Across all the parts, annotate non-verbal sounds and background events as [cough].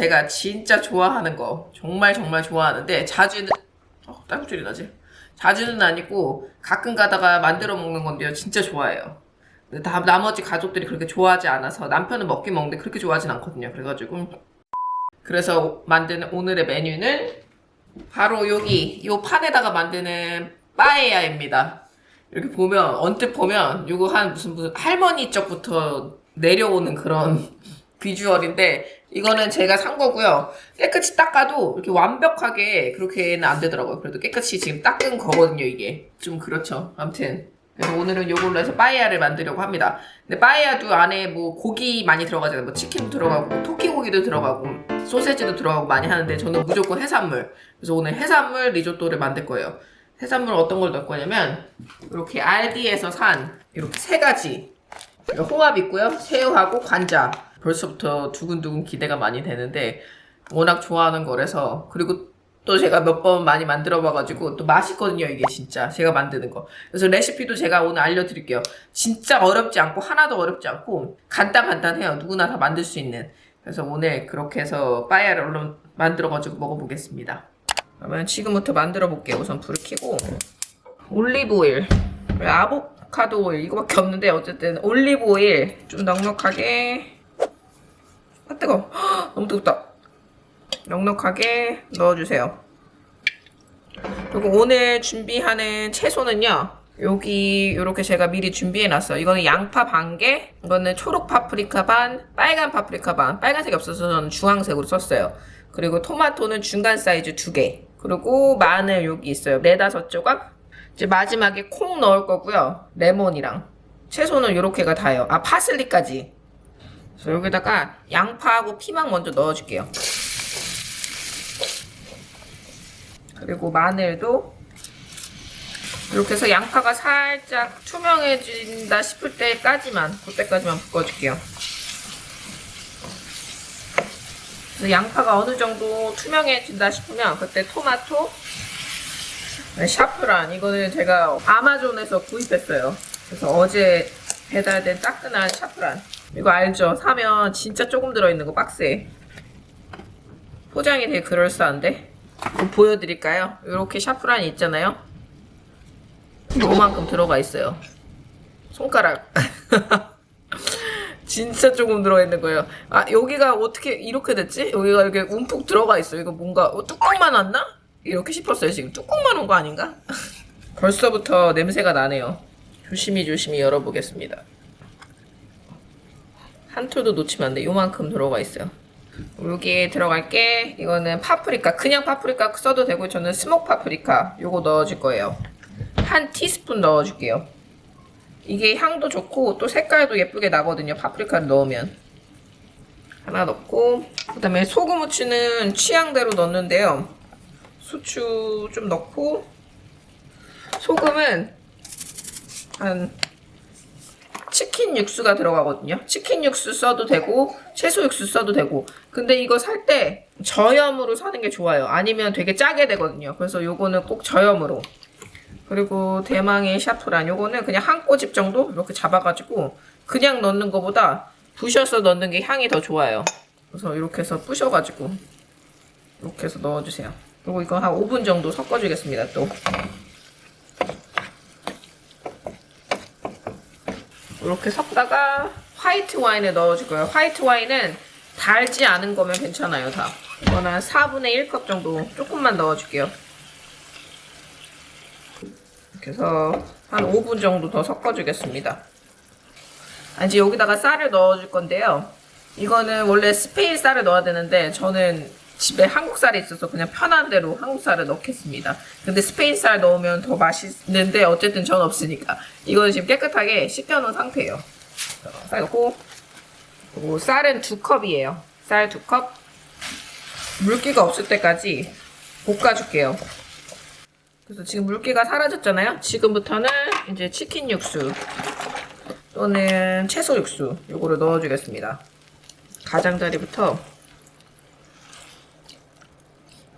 제가 진짜 좋아하는 거, 정말 정말 좋아하는데 자주는 어, 딸꾹질이 나지? 자주는 아니고 가끔 가다가 만들어 먹는 건데요. 진짜 좋아해요. 다 나머지 가족들이 그렇게 좋아하지 않아서 남편은 먹긴 먹는데 그렇게 좋아하진 않거든요. 그래가지고 그래서 만드는 오늘의 메뉴는 바로 여기 요 판에다가 만드는 빠에야입니다. 이렇게 보면 언뜻 보면 요거 한 무슨 무슨 할머니 쪽부터 내려오는 그런 [laughs] 비주얼인데 이거는 제가 산 거고요. 깨끗이 닦아도 이렇게 완벽하게 그렇게는 안 되더라고요. 그래도 깨끗이 지금 닦은 거거든요, 이게. 좀 그렇죠. 아무튼 그래서 오늘은 요걸로 해서 빠에야를 만들려고 합니다. 근데 빠에야도 안에 뭐 고기 많이 들어가잖아요. 뭐 치킨도 들어가고 뭐 토끼 고기도 들어가고 소세지도 들어가고 많이 하는데 저는 무조건 해산물. 그래서 오늘 해산물 리조또를 만들 거예요. 해산물 어떤 걸 넣을 거냐면 이렇게 알디에서 산 이렇게 세 가지 홍합 있고요. 새우하고 관자. 벌써부터 두근두근 기대가 많이 되는데 워낙 좋아하는 거라서 그리고 또 제가 몇 번 많이 만들어 봐가지고 또 맛있거든요 이게 진짜. 제가 만드는 거. 그래서 레시피도 제가 오늘 알려드릴게요. 진짜 어렵지 않고 하나도 어렵지 않고 간단 간단해요. 누구나 다 만들 수 있는. 그래서 오늘 그렇게 해서 빠야를 얼른 만들어가지고 먹어보겠습니다. 그러면 지금부터 만들어 볼게요. 우선 불을 켜고. 올리브 오일. 아보카도 오일. 이거밖에 없는데 어쨌든 올리브 오일 좀 넉넉하게 아 뜨거. [gasps] 너무 뜨겁다. 넉넉하게 넣어주세요. 그리고 오늘 준비하는 채소는요 여기 이렇게 제가 미리 준비해 놨어요. 이거는 양파 반개 이거는 초록 파프리카 반 빨간 파프리카 반. 빨간색이 없어서 저는 주황색으로 썼어요. 그리고 토마토는 중간 사이즈 두 개. 그리고 마늘 여기 있어요. 네다섯 조각. 이제 마지막에 콩 넣을 거고요. 레몬이랑. 채소는 이렇게가 다예요. 아 파슬리까지 그래서 여기다가 양파하고 피망 먼저 넣어줄게요. 그리고 마늘도 이렇게 해서 양파가 살짝 투명해진다 싶을 때까지만 그때까지만 볶아줄게요. 그래서 양파가 어느 정도 투명해진다 싶으면 그때 토마토 네, 샤프란 이거는 제가 아마존에서 구입했어요. 그래서 어제 배달된 따끈한 샤프란 이거 알죠? 사면 진짜 조금 들어있는 거 박스에 포장이 되게 그럴싸한데 보여드릴까요? 이렇게 샤프란이 있잖아요 요만큼 들어가 있어요 손가락 [laughs] 진짜 조금 들어있는 거예요 아 여기가 어떻게 이렇게 됐지? 여기가 이렇게 움푹 들어가 있어요 이거 뭔가 어, 뚜껑만 왔나? 이렇게 싶었어요 지금 뚜껑만 온 거 아닌가? [laughs] 벌써부터 냄새가 나네요 조심히 조심히 열어보겠습니다 한 톨도 놓치면 안 돼. 요만큼 들어가 있어요. 여기에 들어갈 게 이거는 파프리카. 그냥 파프리카 써도 되고 저는 스모크 파프리카 요거 넣어줄 거예요. 한 티스푼 넣어줄게요. 이게 향도 좋고 또 색깔도 예쁘게 나거든요. 파프리카를 넣으면. 하나 넣고 그 다음에 소금 후추는 취향대로 넣는데요. 수추 좀 넣고 소금은 한 치킨 육수가 들어가거든요. 치킨 육수 써도 되고 채소 육수 써도 되고. 근데 이거 살 때 저염으로 사는 게 좋아요. 아니면 되게 짜게 되거든요. 그래서 요거는 꼭 저염으로. 그리고 대망의 샤프란 요거는 그냥 한 꼬집 정도 이렇게 잡아가지고 그냥 넣는 것보다 부셔서 넣는 게 향이 더 좋아요. 그래서 이렇게 해서 부셔가지고 이렇게 해서 넣어주세요. 그리고 이거 한 5분 정도 섞어주겠습니다. 또. 이렇게 섞다가 화이트 와인에 넣어줄 거예요. 화이트 와인은 달지 않은 거면 괜찮아요, 다. 이거는 한 4분의 1컵 정도 조금만 넣어줄게요. 이렇게 해서 한 5분 정도 더 섞어주겠습니다. 아, 이제 여기다가 쌀을 넣어줄 건데요. 이거는 원래 스페인 쌀을 넣어야 되는데 저는 집에 한국 쌀이 있어서 그냥 편한 대로 한국 쌀을 넣겠습니다. 근데 스페인 쌀 넣으면 더 맛있는데 어쨌든 전 없으니까 이거는 지금 깨끗하게 씻겨놓은 상태예요. 쌀 넣고 그리고 쌀은 두 컵이에요. 쌀 두 컵. 물기가 없을 때까지 볶아줄게요. 그래서 지금 물기가 사라졌잖아요. 지금부터는 이제 치킨 육수 또는 채소 육수 요거를 넣어주겠습니다. 가장자리부터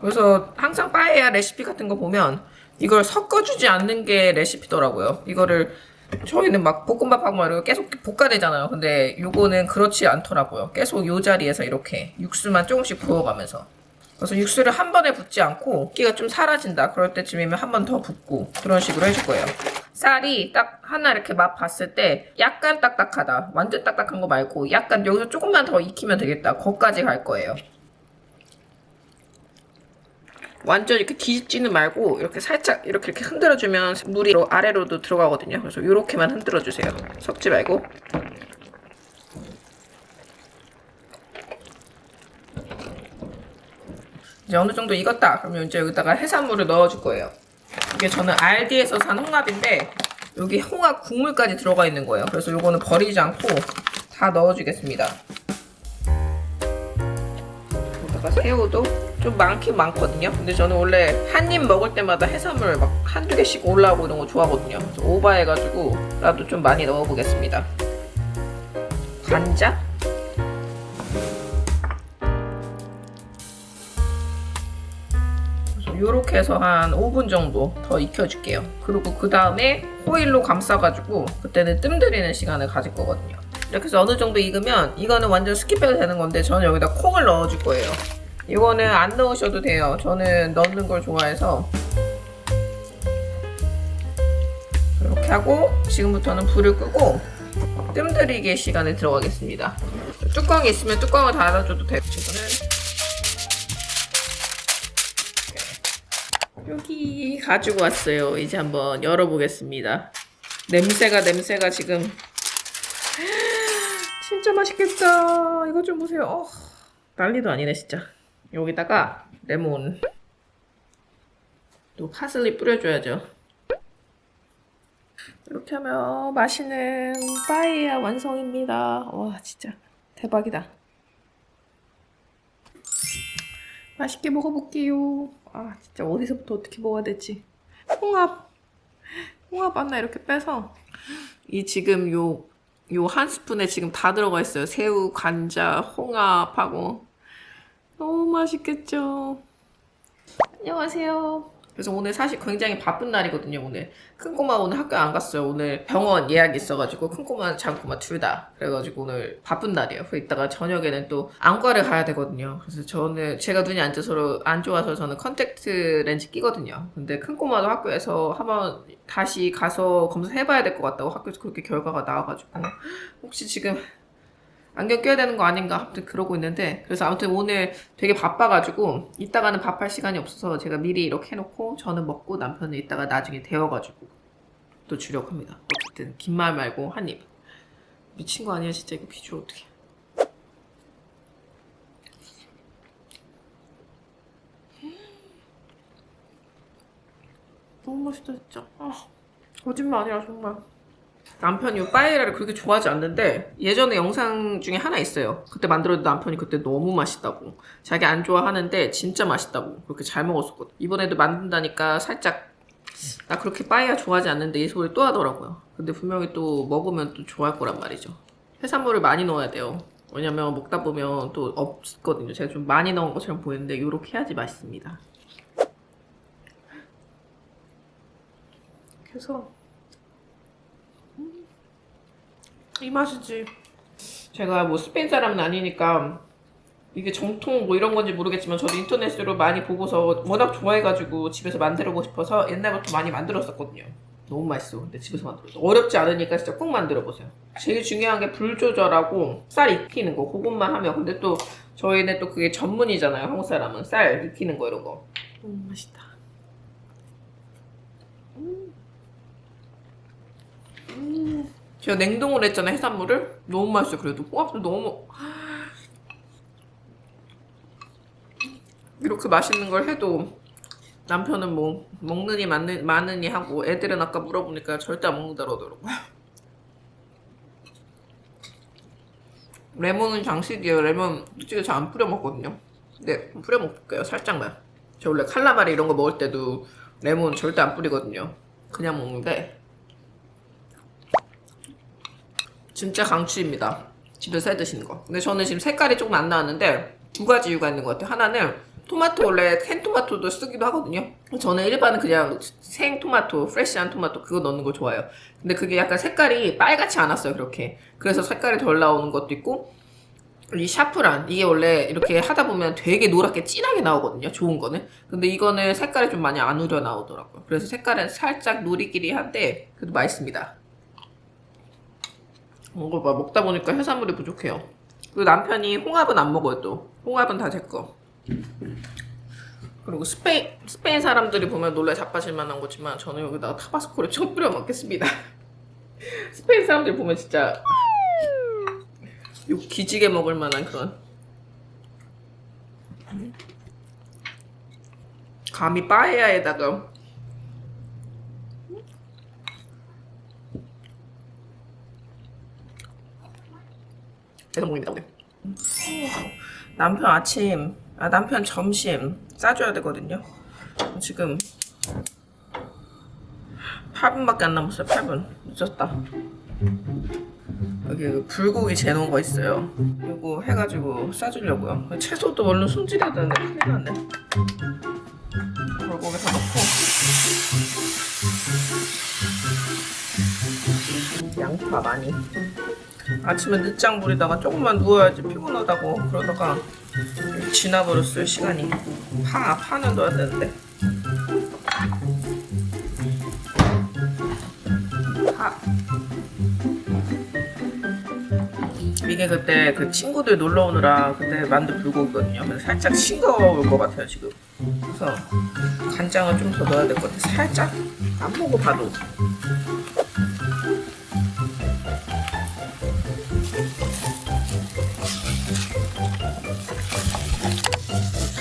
그래서 항상 빠에야 레시피 같은 거 보면 이걸 섞어주지 않는 게 레시피더라고요. 이거를 저희는 막 볶음밥하고 막 이러고 계속 볶아야 되잖아요. 근데 요거는 그렇지 않더라고요. 계속 요 자리에서 이렇게 육수만 조금씩 부어가면서. 그래서 육수를 한 번에 붓지 않고 끼가 좀 사라진다. 그럴 때쯤이면 한 번 더 붓고 그런 식으로 해줄 거예요. 쌀이 딱 하나 이렇게 맛 봤을 때 약간 딱딱하다. 완전 딱딱한 거 말고 약간 여기서 조금만 더 익히면 되겠다. 거기까지 갈 거예요. 완전 이렇게 뒤집지는 말고 이렇게 살짝 이렇게 이렇게 흔들어주면 물이 아래로도 들어가거든요. 그래서 이렇게만 흔들어주세요. 섞지 말고. 이제 어느 정도 익었다. 그러면 이제 여기다가 해산물을 넣어줄 거예요. 이게 저는 알디에서 산 홍합인데 여기 홍합 국물까지 들어가 있는 거예요. 그래서 요거는 버리지 않고 다 넣어주겠습니다. 여기다가 새우도 좀 많긴 많거든요. 근데 저는 원래 한 입 먹을 때마다 해산물 막 한두 개씩 올라오고 이런 거 좋아하거든요. 그래서 오버해가지고 나도 좀 많이 넣어보겠습니다. 간장? 이렇게 해서 한 5분 정도 더 익혀줄게요. 그리고 그 다음에 호일로 감싸가지고 그때는 뜸 들이는 시간을 가질 거거든요. 이렇게 해서 어느 정도 익으면 이거는 완전 스킵해도 되는 건데 저는 여기다 콩을 넣어줄 거예요. 이거는 안 넣으셔도 돼요. 저는 넣는 걸 좋아해서 이렇게 하고 지금부터는 불을 끄고 뜸 들이기 시간에 들어가겠습니다. 뚜껑이 있으면 뚜껑을 닫아줘도 되고 지금은 여기 가지고 왔어요. 이제 한번 열어보겠습니다. 냄새가 냄새가 지금 진짜 맛있겠다. 이거 좀 보세요. 어, 난리도 아니네 진짜. 여기다가 레몬 또 파슬리 뿌려줘야죠. 이렇게 하면 맛있는 빠에야 완성입니다. 와 진짜 대박이다. 맛있게 먹어볼게요. 아 진짜 어디서부터 어떻게 먹어야 될지. 홍합 홍합 하나 이렇게 빼서 이 지금 요 요 한 스푼에 지금 다 들어가 있어요. 새우, 관자, 홍합하고 너무 맛있겠죠. 안녕하세요. 그래서 오늘 사실 굉장히 바쁜 날이거든요. 오늘 큰 꼬마 오늘 학교 안 갔어요. 오늘 병원 예약이 있어가지고 큰 꼬마, 작은 꼬마 둘 다. 그래가지고 오늘 바쁜 날이에요. 그리고 이따가 저녁에는 또 안과를 가야 되거든요. 그래서 저는 제가 눈이 안 좋아서 안 좋아서 저는 컨택트 렌즈 끼거든요. 근데 큰 꼬마도 학교에서 한번 다시 가서 검사해봐야 될 것 같다고 학교에서 그렇게 결과가 나와가지고 혹시 지금 안경 껴야 되는 거 아닌가 아무튼 그러고 있는데 그래서 아무튼 오늘 되게 바빠가지고 이따가는 밥할 시간이 없어서 제가 미리 이렇게 해놓고 저는 먹고 남편은 이따가 나중에 데워가지고 또 주려고 합니다. 어쨌든 긴 말 말고 한입. 미친 거 아니야 진짜 이거 비주얼 어떻게 너무 맛있다 진짜. 아, 거짓말 아니라 정말 남편이 이 빠에야를 그렇게 좋아하지 않는데 예전에 영상 중에 하나 있어요. 그때 만들었는데 남편이 그때 너무 맛있다고 자기 안 좋아하는데 진짜 맛있다고 그렇게 잘 먹었었거든. 이번에도 만든다니까 살짝 나 그렇게 빠에야 좋아하지 않는데 이 소리 또 하더라고요. 근데 분명히 또 먹으면 또 좋아할 거란 말이죠. 해산물을 많이 넣어야 돼요. 왜냐면 먹다 보면 또 없거든요. 제가 좀 많이 넣은 것처럼 보이는데 이렇게 해야지 맛있습니다. 그래서 이 맛이지. 제가 뭐 스페인 사람은 아니니까 이게 정통 뭐 이런 건지 모르겠지만 저도 인터넷으로 많이 보고서 워낙 좋아해가지고 집에서 만들어 보고 싶어서 옛날부터 많이 만들었었거든요. 너무 맛있어. 근데 집에서 만들어서 어렵지 않으니까 진짜 꼭 만들어 보세요. 제일 중요한 게 불 조절하고 쌀 익히는 거 그것만 하면 근데 또 저희는 또 그게 전문이잖아요. 한국 사람은 쌀 익히는 거 이런 거. 너무 맛있다. 제가 냉동을 했잖아요 해산물을. 너무 맛있어요. 그래도. 홍합도 너무 이렇게 맛있는 걸 해도 남편은 뭐 먹느니 많느, 많으니 하고 애들은 아까 물어보니까 절대 안 먹는다고 하더라고요. 레몬은 장식이에요. 레몬 솔직히 잘 안 뿌려 먹거든요. 근데 뿌려 먹을게요 살짝만. 저 원래 칼라마리 이런 거 먹을 때도 레몬 절대 안 뿌리거든요. 그냥 먹는데 진짜 강추입니다. 집에서 해 드시는 거. 근데 저는 지금 색깔이 조금 안 나왔는데 두 가지 이유가 있는 것 같아요. 하나는 토마토 원래 캔 토마토도 쓰기도 하거든요. 저는 일반은 그냥 생 토마토, 프레시한 토마토 그거 넣는 걸 좋아해요. 근데 그게 약간 색깔이 빨갛지 않았어요, 그렇게. 그래서 색깔이 덜 나오는 것도 있고 이 샤프란 이게 원래 이렇게 하다 보면 되게 노랗게 진하게 나오거든요. 좋은 거는. 근데 이거는 색깔이 좀 많이 안 우려 나오더라고요. 그래서 색깔은 살짝 노리끼리 한데 그래도 맛있습니다. 이거 봐 먹다 보니까 해산물이 부족해요. 그리고 남편이 홍합은 안 먹어요 또. 홍합은 다 제 거. 그리고 스페인 스페인 사람들이 보면 놀래 자빠질 만한 거지만 저는 여기다가 타바스코를 좀 뿌려 먹겠습니다. [laughs] 스페인 사람들 보면 진짜 욕 기지개 먹을 만한 그런 감히 빠에야에다가 계속 먹습니다 오늘. 남편 아침 아 남편 점심 싸줘야 되거든요 지금 8분밖에 안 남았어요 8분 늦었다 여기 그 불고기 재놓은 거 있어요. 이거 해가지고 싸주려고요. 채소도 얼른 손질해야 되는데 큰일 났네. 불고기 사놓고 양파 많이. 아침에 늦장 부리다가 조금만 누워야지 피곤하다고 그러다가 지나버렸어요 시간이. 파 파는 넣어야 되는데. 파. 이게 그때 그 친구들 놀러 오느라 그때 만든 불고기거든요. 살짝 싱거울 것 같아요 지금. 그래서 간장을 좀 더 넣어야 될 것 같아. 살짝 안 먹어봐도.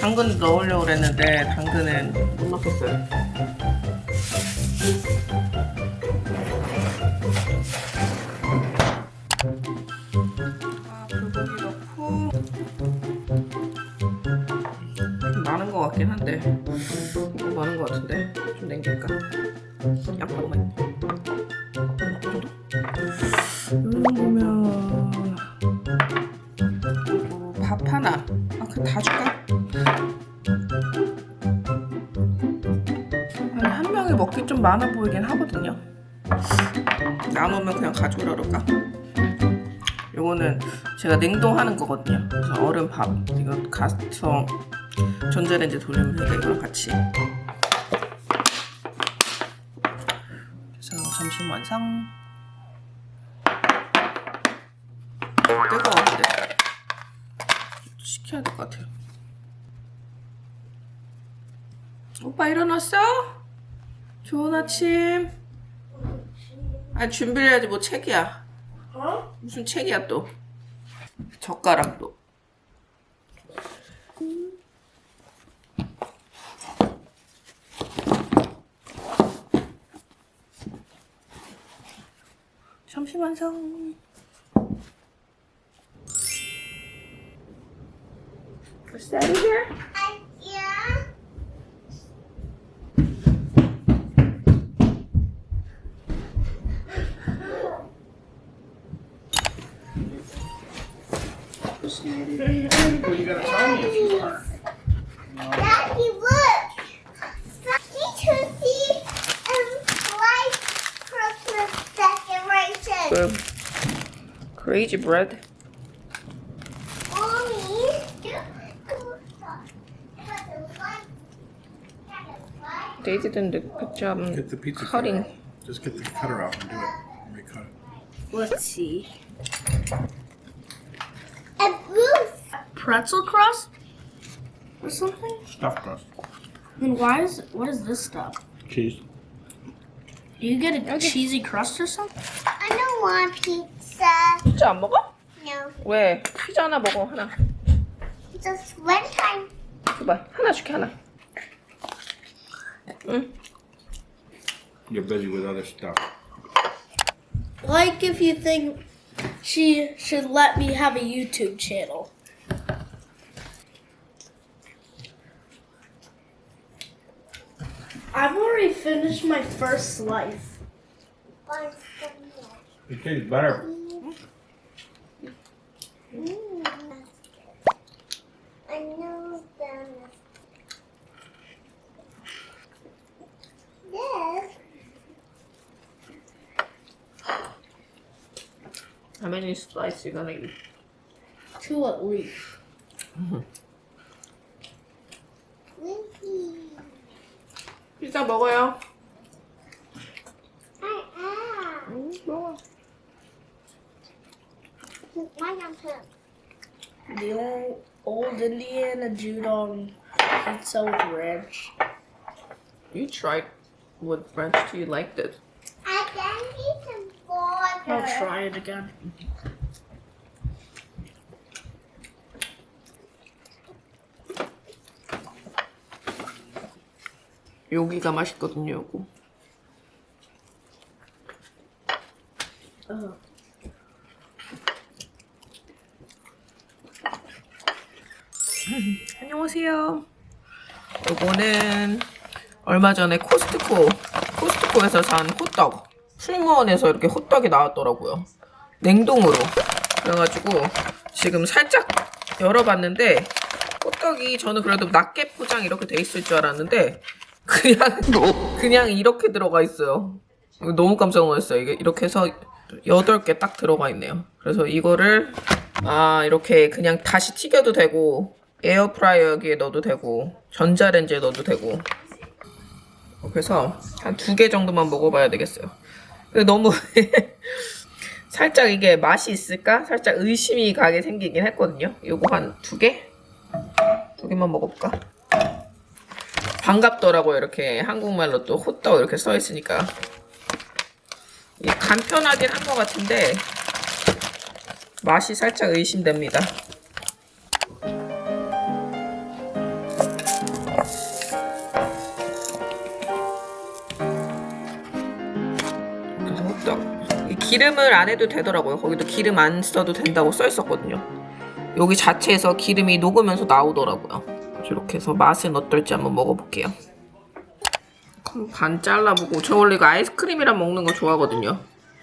당근 넣으려고 그랬는데 당근은 못 넣겠어요. 남으면 그냥 가져오라 그럴까? 요거는 제가 냉동하는 거거든요. 그래서 얼음 밥 이거 가서 전자레인지 돌리면 되니까 이거랑 같이. 그래서 점심 완성. 뜨거운데 시켜야 될 것 같아요. 오빠 일어났어? 좋은 아침. 아 준비를 해야지 뭐 책이야. 어? 무슨 책이야 또 젓가락 또 점심 완성 Is that in here? Christmas decoration. crazy bread They didn't do a good job Get the pizza cutting cutter. Just get the cutter out and do it. Recut it. Let's see. And Bruce. Pretzel crust or something? Stuffed crust. Then why is what is this stuff? Cheese. Do you get a cheesy crust or something? I don't want pizza. 피자 안 먹어? No. 왜? 피자 하나 먹어 하나 Just one time. 줘봐 하나 줄게 하나 응 You're busy with other stuff. Like if you think she should let me have a YouTube channel. I've already finished my first slice. One It tastes better. How many slices you gonna eat? Two at least. 피자 먹어요. Indiana Judon pizza with ranch. You tried with ranch too. You liked it. I can eat some water. I'll try it again. 여기가 맛있거든요, 요거. Uh, 안녕하세요. 요거는 얼마 전에 코스트코, 코스트코에서 산 호떡. 풀무원에서 이렇게 호떡이 나왔더라고요. 냉동으로. 그래가지고 지금 살짝 열어봤는데 호떡이 저는 그래도 낱개 포장 이렇게 돼 있을 줄 알았는데 그냥 그냥 이렇게 들어가 있어요. 너무 깜짝 놀랐어요. 이게 이렇게 해서 8개 딱 들어가 있네요. 그래서 이거를 아 이렇게 그냥 다시 튀겨도 되고 에어프라이어 여기에 넣어도 되고 전자레인지에 넣어도 되고 그래서 한 두 개 정도만 먹어봐야 되겠어요. 근데 너무 [laughs] 살짝 이게 맛이 있을까? 살짝 의심이 가게 생기긴 했거든요. 요거 한 두 개? 두 개만 먹어볼까? 반갑더라고요. 이렇게 한국말로 또 호떡 이렇게 써 있으니까. 간편하긴 한 것 같은데 맛이 살짝 의심됩니다. 기름을 안 해도 되더라고요. 거기도 기름 안 써도 된다고 써 있었거든요. 여기 자체에서 기름이 녹으면서 나오더라고요. 이렇게 해서 맛은 어떨지 한번 먹어볼게요. 반 잘라보고 저 원래 이거 아이스크림이랑 먹는 거 좋아하거든요.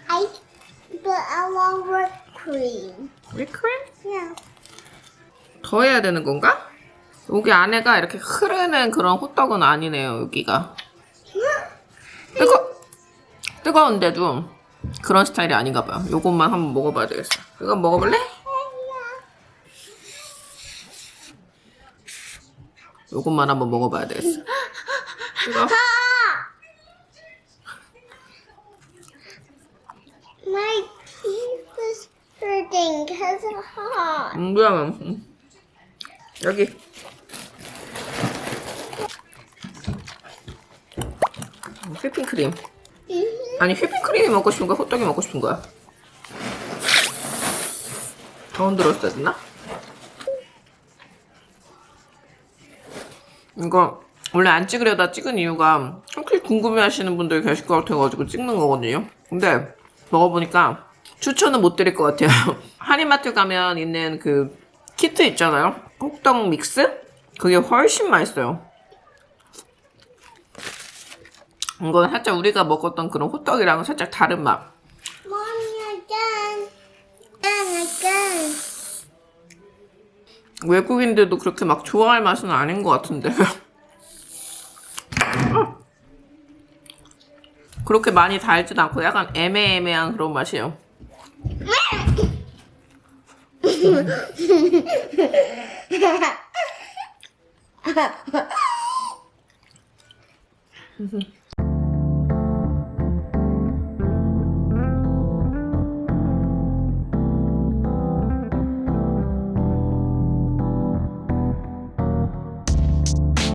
I, but I want whipped cream. 위크림? Yeah. 더 해야 되는 건가? 여기 안에가 이렇게 흐르는 그런 호떡은 아니네요, 여기가. 뜨거, 뜨거운데도 그런 스타일이 아닌가 봐요. 요것만 한번 먹어봐야 되겠어. 이거 먹어볼래? 요것만 한번 먹어봐야 되겠어. 뜨거. My teeth is hurting because of hot. 음, 음. 여기. 음, 휘핑크림. 아니 휘핑크림이 먹고 싶은 거야? 호떡이 먹고 싶은 거야? 더 흔들었어야 됐나? 이거 원래 안 찍으려다 찍은 이유가 혹시 궁금해 하시는 분들 계실 것 같아가지고 찍는 거거든요. 근데 먹어보니까 추천은 못 드릴 것 같아요. [laughs] 한인마트 가면 있는 그 키트 있잖아요. 호떡 믹스? 그게 훨씬 맛있어요. 이건 살짝 우리가 먹었던 그런 호떡이랑은 살짝 다른 맛. Mommy again. And again. 외국인들도 그렇게 막 좋아할 맛은 아닌 것 같은데. [laughs] 그렇게 많이 달지도 않고 약간 애매애매한 그런 맛이에요. [laughs]